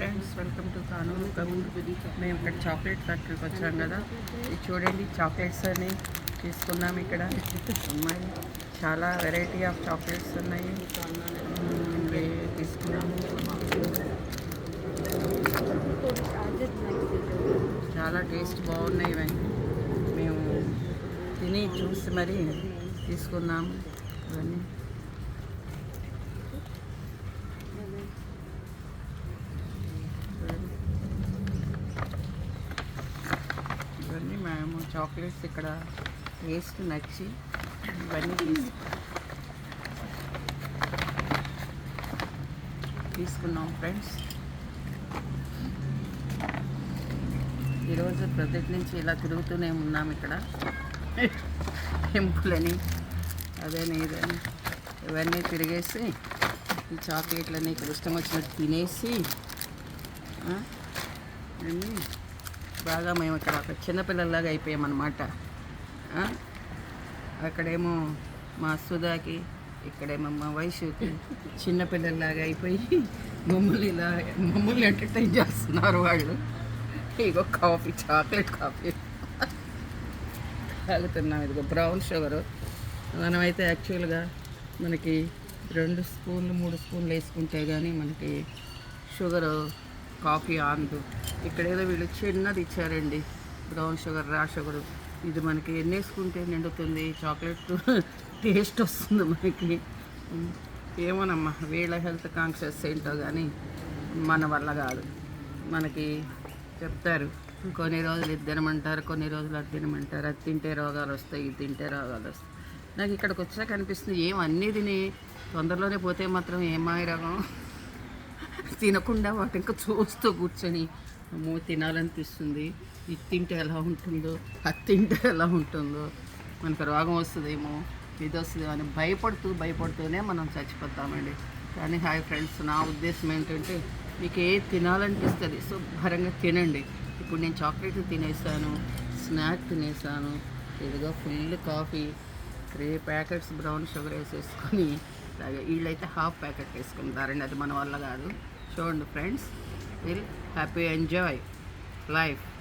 Friends welcome to Kanuru కబూర్ మేము ఇక్కడ చాక్లెట్ ఫ్యాక్టరీకి వచ్చాం కదా. ఇది చూడండి చాక్లెట్స్ అని తీసుకున్నాం ఇక్కడ. ఉన్నాయి చాలా వెరైటీ ఆఫ్ చాక్లెట్స్ ఉన్నాయి. మ్మ్, ఇవి తీసుకున్నాము చాలా టేస్ట్ బాగున్నాయి ఇవన్నీ. మేము తిని చూసి మరి తీసుకున్నాము ఇవన్నీ. ఇవన్నీ మేము చాక్లెట్స్ ఇక్కడ టేస్ట్ నచ్చి ఇవన్నీ తీసుకున్నాం ఫ్రెండ్స్. ఈరోజు ప్రొద్దుటి నుంచి ఇలా తిరుగుతూనే ఉన్నాం ఇక్కడ. టెంపుల్ అని అదని ఇదని ఇవన్నీ తిరిగేసి ఈ చాక్లెట్లన్నీ ఇక్కడ ఇష్టం వచ్చినట్టు తినేసి అన్నీ బాగా మేము ఇక్కడ ఒక చిన్నపిల్లల్లాగా అయిపోయామన్నమాట. అక్కడేమో మా సుధాకి ఇక్కడేమో మా వయసుకి చిన్నపిల్లల్లాగా అయిపోయి మమ్మల్ని ఇలా మమ్మల్ని ఎంటర్టైన్ చేస్తున్నారు వాళ్ళు. ఇగో కాఫీ చాక్లెట్ కాఫీ. తాగుతున్నాం ఇదిగో బ్రౌన్ షుగర్. మనమైతే యాక్చువల్గా మనకి రెండు స్పూన్లు మూడు స్పూన్లు వేసుకుంటే కానీ మనకి షుగరు కాఫీ ఆందు ఇక్కడ ఏదో వీళ్ళు చిన్నది ఇచ్చారండి. బ్రౌన్ షుగర్ రా షుగర్ ఇది మనకి ఎన్ని వేసుకుంటే నిండుతుంది చాక్లెట్ టేస్ట్ వస్తుంది మనకి. ఏమోనమ్మా వీళ్ళ హెల్త్ కాన్షియస్ ఏంటో కానీ మన వల్ల కాదు. మనకి చెప్తారు కొన్ని రోజులు ఇది తినమంటారు కొన్ని రోజులు అది తినమంటారు. అది తింటే రోగాలు వస్తాయి ఇది తింటే రోగాలు వస్తాయి. నాకు ఇక్కడికి వచ్చాక అనిపిస్తుంది ఏం అన్నీ తిని తొందరలోనే పోతే మాత్రం ఏమాయి రోగం? తినకుండా వాటి ఇంకా చూస్తూ కూర్చొని అమ్మో తినాలనిపిస్తుంది. ఇది తింటే ఎలా ఉంటుందో అది తింటే ఎలా ఉంటుందో మనకు రోగం వస్తుందేమో ఇది వస్తుంది అని భయపడుతూ భయపడుతూనే మనం చచ్చిపోతామండి. కానీ హాయ్ ఫ్రెండ్స్ నా ఉద్దేశం ఏంటంటే మీకు ఏ తినాలనిపిస్తుంది శుభ్రంగా తినండి. ఇప్పుడు నేను చాక్లెట్ తినేసాను స్నాక్ తినేసాను ఇదిగో full coffee three packets brown sugar వేసేసుకొని అలాగే వీళ్ళైతే హాఫ్ ప్యాకెట్ వేసుకుంటారండి అది మన వల్ల కాదు. చూడండి friends will happy enjoy life.